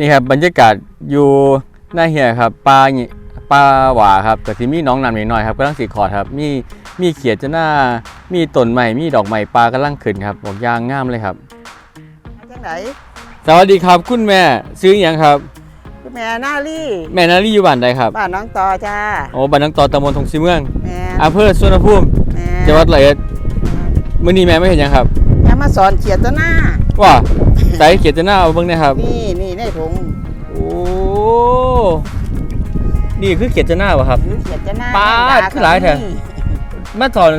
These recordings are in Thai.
นี่ครับบรรยากาศอยู่หน้าเฮียครับปลานี่ปลาหวาครับแต่ที่มีน้องน้ำนิดหน่อยครับกำลังสีขอดครับ มีมีเขียดจะหน้ามีต้นใหม่มีดอกใหม่ปลากำลังขึ้นครับบอกยางงามเลยครับจังไหนสวัสดีครับคุณแม่ซื้ออหยังครับ คุณแม่นาลี่แม่นารีอยู่บ้านใดครับบ้านน้องต่อจ้าโอ้บ้านนังตอตำบลทงสีเมืองแม่อำเภอสวนภูมิแม่จังหวัดร้อยเอ็ดมื้อนี้แม่ไม่เห็นหยังครับแม่มาสอนเขียนตัวหน้าว่าใส่เขียดจะหน้าเอาเบิ่งหนะครับนี่ นี่คือเขียดจะหน้าวะครับ หรือเขียนตัวหน้าปาดแม่คือหลายแท้นี่มาสอน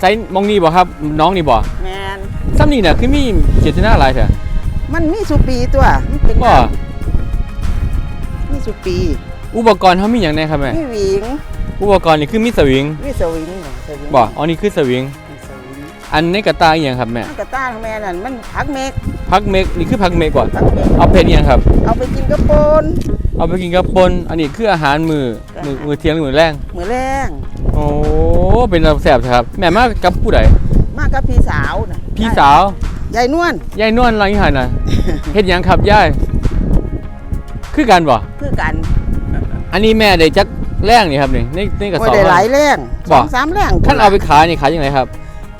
ใส่มองนี่บ่ครับ น้องนี่บ่แม่นซ้ำนี่น่ะคือมีเขียดจะหน้าหลายแท้มันมีสุปีตัว มันเป็นว่ามีสุปีอุปกรณ์เขามีอย่างไรครับแม่มีหวิงอุปกรณ์นี่คือมีสวิงมีสวิงเนี่ยสวิงบ่อ๋อนี่คือสวิง มีสวิงอันในกระตายอหย่างครับแม่มันกระต้านของแม่นั่นมันผักเมกพักเมกนี่คือพักเมกก่อนผักเมกเอาเพชรอหย่างครับ เอาไปกินกระปน เอาไปกินกับปนอันนี้คืออาหารมือมือมือเที่ยงหรือมือแรงมือแรงโอ้เป็นแสบๆครับ แม่มากับผู้ใดมากกับพี่สาวน่ะพี่สาวยายนวลยายนวลอะไรอย่างหันน่ะเฮ็ดหยังครับยายคือกันบ่คือกัน อันนี้แม่ได้จักแรงนี่ครับนี่ในในกระโอ้สยอบได้หลายแรงบ่สองสามแรงท่านเอาไปขายนี่ขายยังไงครับ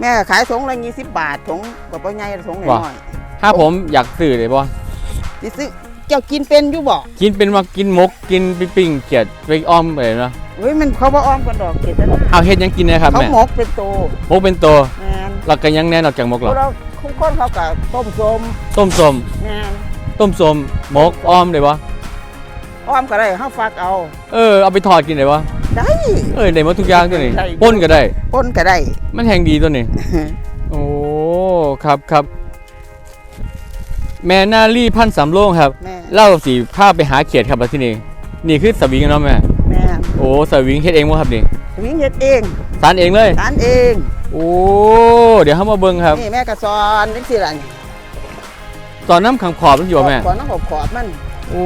แม่ขายถุงละยี่สิบบาทถุงกับป้าใหญ่ถุงหบ่น่อยถ้าผมอยากซื้อเลยบ่ๆสิซื้อ เจ้ากินเป็นอยู่บ่กินเป็นว่ากินหมกกินไปปิ้งเกียดไปอ้อมไปเนาะเฮ้ยมันเขาบ่อ้อมกันดอกเกตนะเอาเฮ็ดหยังกินนะครับเขาแม่หมกเป็นโตหมกเป็นตัวแม่นแล้วก็ยังแน่นออกจากหมกหรอเราคุ้มคนเขากับต้มส้มต้มส้มแม่นต้มส้มหมกอ้อมได้บ่อ้อมก็ได้เฮาฟักเอา เออเอาไปทอดกินได้บ่ได้เออได้หมดทุกอย่างตัวนี้ได้ป่นก็ได้ปนก็ได้มันแหงดีตัวนี้โอ้ครับครับแม่นารีพันธุ์สำโรงครับ แม่ เล่าสีภาพไปหาเขียดครับแล้วที่นี่นี่คือสวิงเนาะแม่แม่นโอ้สวิงเฮ็ดเองบ่ครับนี่วิ่งเฮ็ดเองสานเองเลยทานเอง โอ้เดี๋ยวเฮามาเบิ่งครับนี่แม่ก็สอนจังซี่ล่ะนี่ตอนน้ำขังขอบมันอยู่บ่แม่ขอน้ำขอบขอบมันโอ้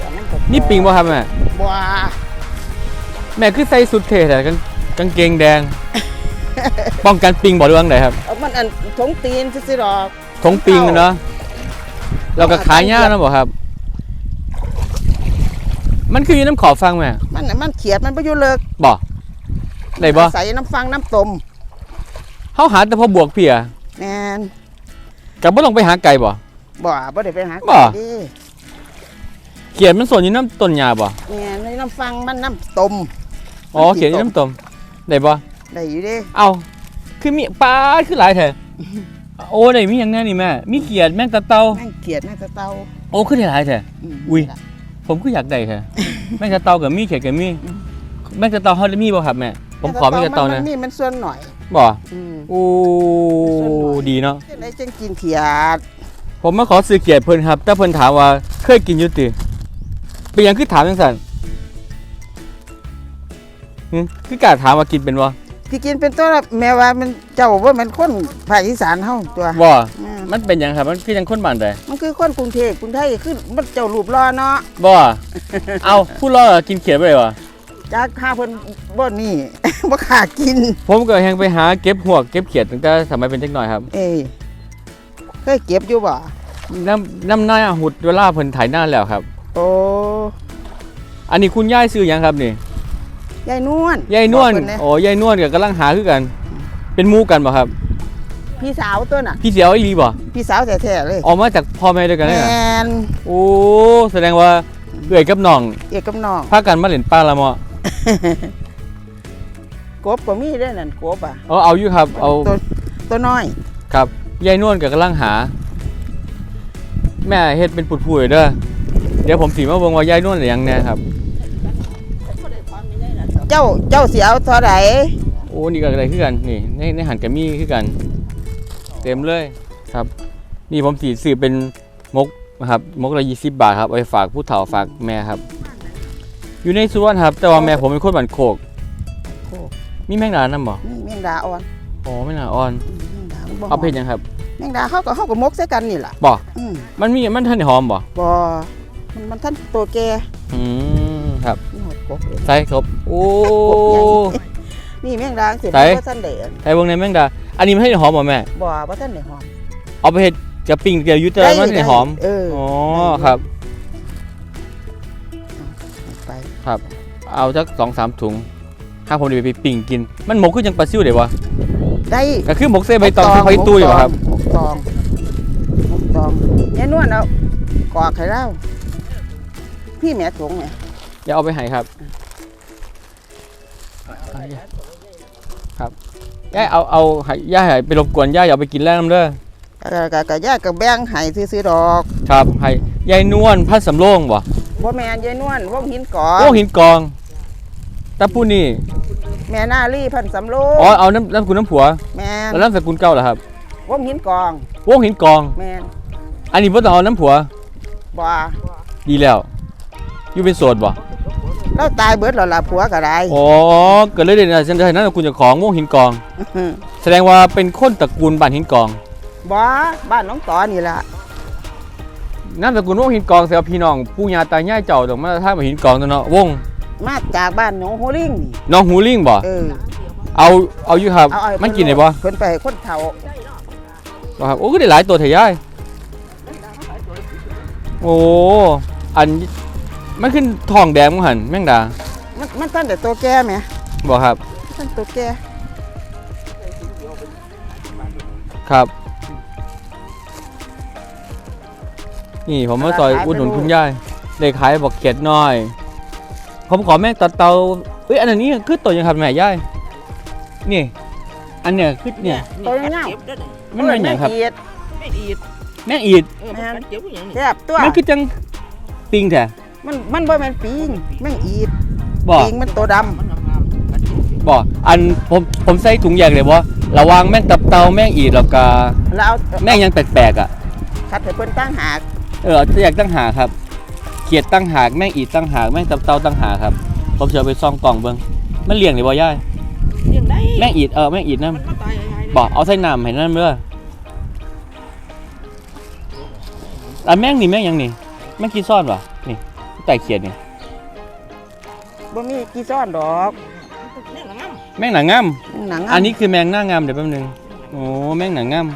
ขอน้ำขอบๆนี่ปิงบ่ครับแม่บ่แม่คือใส่สุดเท่แต่กางกางเกงแดง ป้องกันปิงบ่หรือว่าไงครับเอามันอันทงตีนซื่อๆดอกทงปิงเนาะ เราก็ขายยากนะบ่ครับ มันคืออยู่น้ำขอบฟังแม่มันน่ะมันเขียดมันบ่อยู่เลิกบ่ได้บ่ใส่น้ำฟังน้ำต้มเฮาหาแต่พอบวกเพียแม่นกับบ่ลงไปหาไก่บ่ บ่บ่ได้ไปหาบ่ดิเขียนมันสนอยู่น้ำต้นหญ้าบ่แม่นในน้ำฟังมันน้ำต้มอ๋อมันสิเขียนอยู่น้ำต้มได้บ่ได้อยู่เดิ เอ้าคือมีปลาคือหลายแท้ โอ้ได้มีหยังแน่นี่แม่ มีเขียดแมงตะเตาแม่งเขียดแม่งจะเตาโอ้คือได้หลายแท้มอุ้ยผมก็อยากได้แท้แมงตะเตากับมีเขียดกับมีแมงตะเตาเฮาได้มีบ่ครับแม่ผมขอแมงตะเตามันะนมีมันส่วนหน่อย บ่อืมโอ้ส่วนหน่อยดีเนาะจังไดจังกินเขียดผมมาขอซื้อเขียดเพิ่นครับ แต่เพิ่นถามว่าเคยกินอยู่ติเป็นหยังคือถามจังซั่นหึคือกล้าถามว่ากินเป็นบ่ ที่กินเป็นตัวละแม่ว่ามันเจ้าว่ามันคนภาคอีสานเฮาตัวบ่อืมมันเป็นหยังครับ มันคือจังคนบ้านใดมันคือคนกรุงเทพกรุงไทยคือมันเจ้ารูปรอเนาะบ่ เอาผู้รอกินเขียดบ่ได้บ่จากข้าเพิ่นบ่นี่ บ่ขากิน ผมก็แฮงไปหาเก็บหวกเก็บเขียดตั้งแต่สมัยเป็นเด็กน้อยครับเอ้ยเคยเก็บอยู่บ่น้ำน้ำหน้าหุดเวลาเพิ่นถ่ายหน้าแล้วครับ โอ้อันนี้คุณยายซื้อหยังครับนี่ ยายนวลยายนวลบอกเพิ่ะโอ้ยายนวลก็กำลังหาคือกัน เป็นหมู่กันบ่ครับ พี่สาวตัวน่ะ พี่เสียวอีหลีบ่พี่สาวแท้ๆเลยออกมาจากพ่อแม่ด้วยกันแมเลยนะนโอ้แสดงว่าเอื้อยกับน้องเอกกับน้อง พากันมาเล่นปลาละเมาะกบก็มีเด้อนั่นกบอะเอาเอาอยู่ครับเอาตัวตัวน้อยครับยายนวลก็กำลังหา แม่เฮ็ดเป็นปุดๆเด้อเดี๋ยวผมสิมาเบิ่งว่ายายนวลได้หยังแน่ครับ เจ้าเจ้าสิเอาเท่าไหร่โอ้นี่ก็อะไรคือกันนี่ในในหันกับมีคือกัน เต็มเลยครับ นี่ผมสีซื้อเป็นมกนะครับมกละยี่สิบบาทครับเอาไปฝากผู้เฒ่าฝากแม่ครับ อยู่ในสวนครับ แต่ว่าแม่ผมเป็นคนบ้านโคกโอ้มีแมงดาน้ำบ่นี่แมงดาอ่อนอ๋อแมงดาอ่อนอืมแมงดามันบ่เอาเพชรยังครับแมงดาเขาก็เขาก็มกใส่กันนี่ล่ะบ่อืมมันมีมันทันได้หอมบ่บ่มันมันท่านตัวแก่อืมครับนี่หด กบเลยใส่ครบโอ้นี่แมงดาสิไหนบ่ท่านได้ใส่เบิ่งในแมงดา อันนี้มันให้ได้หอมบ่แม่บ่บ่ท่านได้หอมเอาไปเฮ็ดจะปิ้งเดียวอยุติมันให้หอมเอออ๋อได้อยู่ครับไปครับ เอาสักสองสามถุงถ้าผมจะไปปิ้งกิน มันหมกคือยังปลาซิวเดี๋ยววะได้ก็คือหมกเส้นใบตองใบตู้อยู่ครับหมกตองหมกตองเนี่ยนวลเอากอกไข่เล่าพี่แม่ถุงเนี่ยอย่าเอาไปให้ครับ ครับย่าเอาเอาให้ย่าให้ไปรบกวนย่าอย่าเอาไปกินแล้วน้ำเด้อ กะกะกะแยกกับแบงให้ซื้อๆดอกครับให้ยายนวลพัดสำโรงบ่บ่แม่นยายนวลวงหินกอโอ้หินกองตาผู้นี่แม่นาลี่พันสำโรงอ๋อเอาน้ำน้ำกุลน้ำผัว แม่นแล้วน้ำสกุลเก่าเหรอครับวงหินกอง วงหินกอง แม่นอันนี้พ่ต้องเอาน้ำผัว บ่ดีแล้วอยู่เป็นโสดบ่ เราตายเบิดแล้วล่ะผัวก็ได้อ๋อเกิดเลยเด่นอะไรฉันจะให้นั่นคุณเจ้าของวงหินกอง แสดงว่าเป็นคนตระกูลบ้านหินกองบ่บ้านน้องต่อนี่ล่ะน้ำสกุลวงหินกองแสดงว่าพี่น้องปู่ย่าตายายเจ้าต้องมาท่ามาหินกองตัวเนาะวง มาจากบ้านหนองโฮลิงนี่น้องหูลิงบ่เออเอาเอาอยู่ครับเอาเอามันกินได้บ่เพิ่นไปให้คนเฒ่าบ่ครับโอ้ก็ได้หลายตัวเถอะยายโอ้อัน มันขึ้นทองแดงมั้งหันแม่งดามันมันท่านแต่ตัวแก่แหมบ่ครับท่านตัวแก่ครับ นี่ผมมาซอยอุดหนุนคุณยายเลยขายบอกเขียดน้อย ผมขอแม่งตัดเตาเอ้ยอันนี้คือตัวยังครับแม่ยายนี่ อันเนี้ยคือเนี่ยตัวเงามันเป็นอย่างครับเอียดไม่อีดแม่งอีดเออมันเจ็บอย่างนี้แซ่บตัวมันคือจังปิงแท้ มันมันบ่แม่นปิงแม่งอีดบ่ปิงมันตัวดำมันงามๆมันเจ็บบ่อันผมผมใส่ถุงแยกเลยบ่ระหวังแม่งตับเตาแม่งอีดแล้วก็แล้วเอาแม่งยังแปลกๆอะคัดให้เพิ่นตั้งหากเอออยากตั้งหากครับเขียดตั้งหากแม่งอีดตั้งหากแม่งตับเตาตั้งหากครับผมจะเอาไปซ่องกล่องเบิ่งมันเลี้ยงได้บ่ยายเลี้ยงได้แม่งอีดเออแม่งอีดนํมันมาตายยังไงบ่เอาใส่น้ำให้นั่นเด้ออะแม่งนี่แม่งหยังนี่แม่งกินซ่อนวะนี่ ไต่เขียดนี่บ่มีกี่ซ้อนดอกเนี่ยงามแม่งหนังงามหนังอันนี้คือแมงหน้างามเดี๋ยวแป๊บนึงโอ้แม่งหนังงาม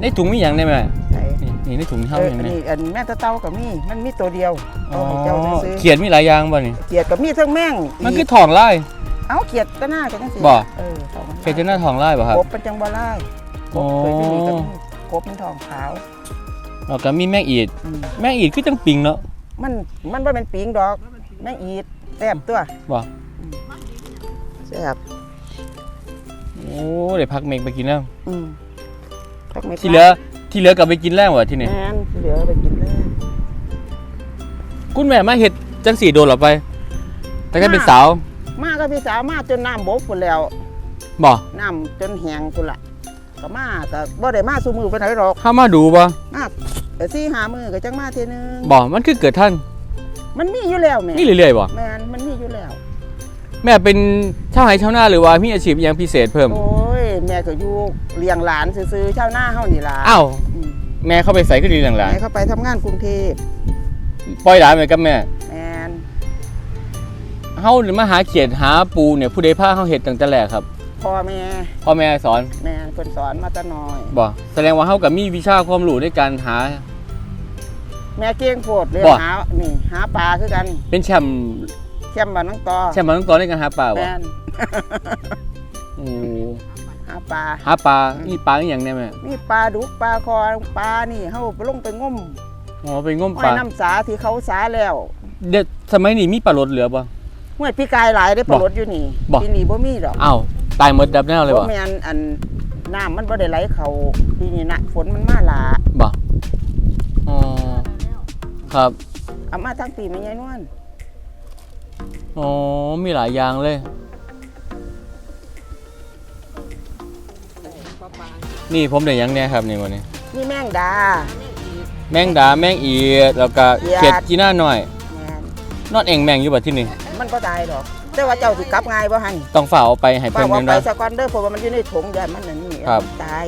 ในถุงมีหยังได้ไหมใส่นี่นี่ในถุงมีเอเท่าอหยังอันไงนี้อันแม่ตะเต้าก็มีมันมีตัวเดียวอ๋อเอาให้เจ้าซื้อเขียดมีหลายอย่างบ่นี่เกียดก็มีทั้งแม่งมันคืออีกทองไล่ เอาเกียดตะหน้ากันจังซี่บ่ เออทองมันเขียดจะหน้าทองไล่ป่ะครับ กบมันจังบ่ลายกอ๋อบเคยที่นี่ก็มีกบมันทองขาว แล้วก็มีแมงอีดอืมแมงอีดคือจังปิงเนาะมันมันบ่เป็นปิงดอกแม่งอีดแซ่บตัวบ่อืมแซ่บโอ้เดี๋ยวพักเมกไปกินแล้วอืมพักไม่ที่เหลือที่เหลือกลับไปกินแล้ววะที่นี่แม่นที่เหลือไปกินเลยคุณแม่มาเฮ็ดจังสี่โดนหรอไป แต่ก็เป็นสาวมาก็พี่สาวมาจนน้ำบกพุ่นแล้วบ่น้ำจนแห้งพุ่นละ ก็มาก็บ่ได้มาสู่มือไปไหนหรอกเข้ามาดูบ่มาแต่สี่หามือก็จังมาเทีนึงบ่มันคือเกิดท่านมันมีอยู่แล้วแม่นี่เรื่อยๆบ่แม่นมันมีอยู่แล้ว แม่เป็นชาวไร่ชาวนาหรือว่ามีอาชีพอย่างพิเศษเพิ่มโอ้ยแม่ก็อยู่เลี้ยงหลานซื้อๆชาวนาเฮานี่ล่ะอ้าวอืมแม่เข้าไปใส่ก็ดีหลังแม่เขาไปทำงานกรุงเทพๆปล่อยหลานไปกับแม่แม่นเฮามาหาเขียดหาปูเนี่ยผู้ใดพาเฮาเฮ็ดตั้งแต่แรกครับ พ่อแม่พ่อแม่สอนแม่เพิ่นสอนมาแต่น้อยบ่แสดงว่าเฮาก็มีวิชาความรู้ในการหา แม่เก่งโพดเลยบ่ หานี่หาปลาคือกันเป็นแชมป์แค่มบ้านน้องตอแชมป์มาตั้งตอนในการหาปลาบ่แม่นโอ้หาปลา หาปลานี่ปลาอหย่างแน่แม่นี่ปลาดุกปลาคอปลานี่เฮาไปลงไปงมอ๋อไปงมห้อปยลาน้ำสาที่เขาสาแล้วเดี๋ยวสมัยนี้มีปลาลดเหลือบ่ ห้วยพี่กายหลายได้อปลาบ่รดอยู่นี่บ่ ปีนี้บ่มีดอก อ้าว ตายหมดดับแนวเลยบ่บ่แม่นอันน้ำมันบ่ได้ไหลเข้าปีนี้น่ะฝนมันมาหลาบ่อ๋อครับเอามาทั้งปีแม่ยายนวลอ๋อมีหลายอย่างเลยปลาปลานี่ผมได้หยังแน่ครับนี่วันนี้ นี่แมงดา แมงดาแมงอีดแล้วก็เขียด เขียดจีน่าหน่อย แม่นนอดเองแมงอยู่บ่ที่นี่มันบ่ตายดอก แต่ว่าเจ้าสิกลับง่ายบ่หั่นต้องฝ่าเอาไปให้ฝาเพิ่กนเอาแม่นไปบ่ซะก่อนเด้อเพราะว่ามันอยู่ในถุงยานมันนั่นนี่ครับ ตาย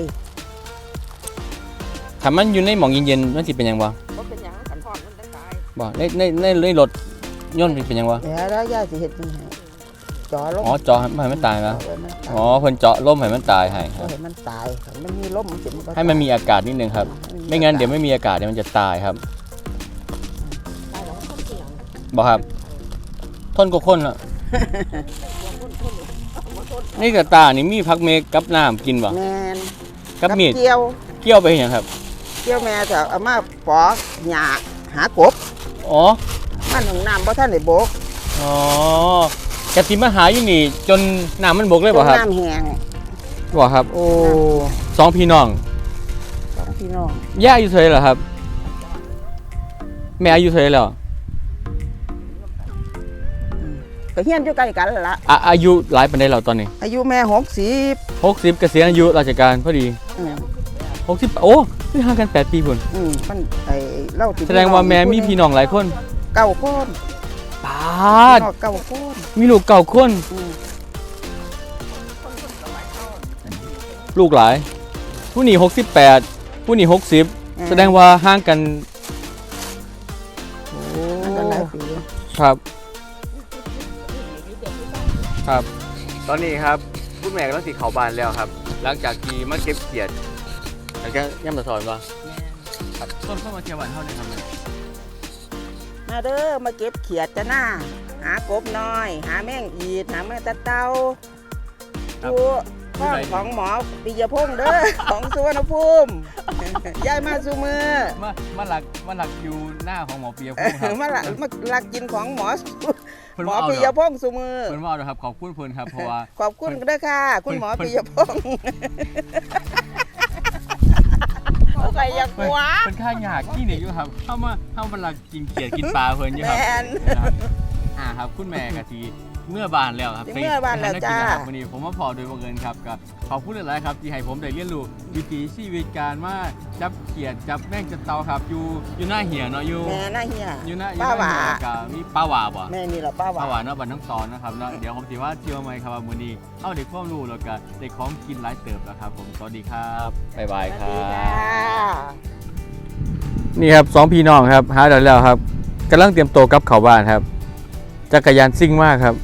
ถ้ามันอยู่ในหม่องเย็นๆมันสิเป็นหยังบ่บ่เป็นหยังขันทอดมันได้ตายบ่ในในในในรถยนต์สิเป็นหยังบ่เดี๋ยวแล้วยายสิเฮ็ดจังได๋จอลมอ๋อเจาะให้มันตายนะเอาไว้มันตายอ๋อเพิ่นเจาะล่มให้มันตายให้คเอารับให้มันตายให้มันมีลมสิบ่ให้มันมีอากาศนิดนึงครับ ไม่งั้นเดี๋ยวไม่มีอากาศเดี๋ยวมันจะตายครับตายแล้วคนเสียงบอกครับ ทนก็คนอะ นี่กระตานี่มีพักเมกกับน้ำกินบ่แม่นกับมีดเกี่ยวเกี่ยวไปเห็นยังครับ เกี่ยวแม่จะเอามาปอกหญ้าหากบอ๋อมันของน้ำบ่ทันได้บกอ๋อกะสิมาหาอยู่นี่ จนน้ำมันบกเลยบ่ครับน้ำแห้งบ่ครับ โอ้สองพี่น้องสองพี่น้องย่าอายุเท่าไหร่เหรอครับ แม่อายุเท่าไหร่แก็เฮียนอยู่ใกล้กันละอะอายุหลายปานใดแล้วตอนนี้อายุแม่หกสิบ60เกษียณอายุราชการพอดีอืม60โอ้คือห่างกัน 8 ปีพุ่นอืมมันไอ้เล่าแสดงว่าแม่มีพี่น้องหลายคนเก้าคนปาดพี่น้องเก้าคนมีลูกเก่าคน อืมลูกหลาย ผู้นี้68 ผู้นี้60 แสดงว่าห่างกัน โอ้มันก็หลายปีครับ ครับ ตอนนี้ครับคุณแม่กำลังสีเขาบานแล้วครับ หลังจากที่มาเก็บเขียดแล้วก็ย่ำตะสอนปะครับต้นเข้ามาเที่ยวบ้านเท่านี้ครับแม่มาเด้อมาเก็บเขียดจ้ะหน้าหากบน้อย หาแมงอีดหาแมงตะเตาดูข้องของหมอปิยพงษ์เด้อของสุวรรณภูมิย้ายมาสู่มือมามาหลักมาหลักอยู่หน้าของหมอเปียพงศ์ครับมาละมาลักกินของหมอ เพิ่นหมอว่าเอาปิดยอกพงษ์สู่มือ เพิ่นว่าเอาดอกครับขอบคุณเพิ่นครับเพราะว่า ขอบคุณเด้อค่ะ คุณหมอเพิ่ปินยพงษ์เอาไปอยากเพิ่นหัว เพิ่นค่าหยากขี้นี่อยู่ครับเข้ามาเข้ามาหลักกินเขียดกินปลาเพิ่นอยู่ครับแม่น นะครับอ่าครับคุณแม่กะที เมื่อบานแล้วครับเมื่อบานแล้วจ้าไปหนักกินนะครับวันนี้ผมมาพอโดยบังเอิญครับก็ขอบคุณหลายๆครับที่ให้ผมได้เรียนรู้วิถีชีวิตการมาจับเขียดจับแม่งจับเตาครับอยู่อยู่หน้าเหี่ยเนาะอยู่แม่น่าเฮียอยู่หน้าอยู่ป้าหน้าหวาเหี่ยกับมีป้าหวาบ่แม่นี่แหละป้าหวาป้าหวาเนาะบันทั้งตอนนะครับเนาะเดี๋ยวผมสิว่าเที่ยวใหม่ครับว่ามื้อนี้เอาเด็กความรู้แล้วก็เด็กของกินหลายเติบแล้วครับ ผมสวัสดีครับบ๊ายบายสควัสรัดีค่ะบนี่ครับสองพี่น้องครับหาได้แล้วครับกำลังเตรียมตัวกลับเข้าบ้านครับจักรยานซิ่งมากครับ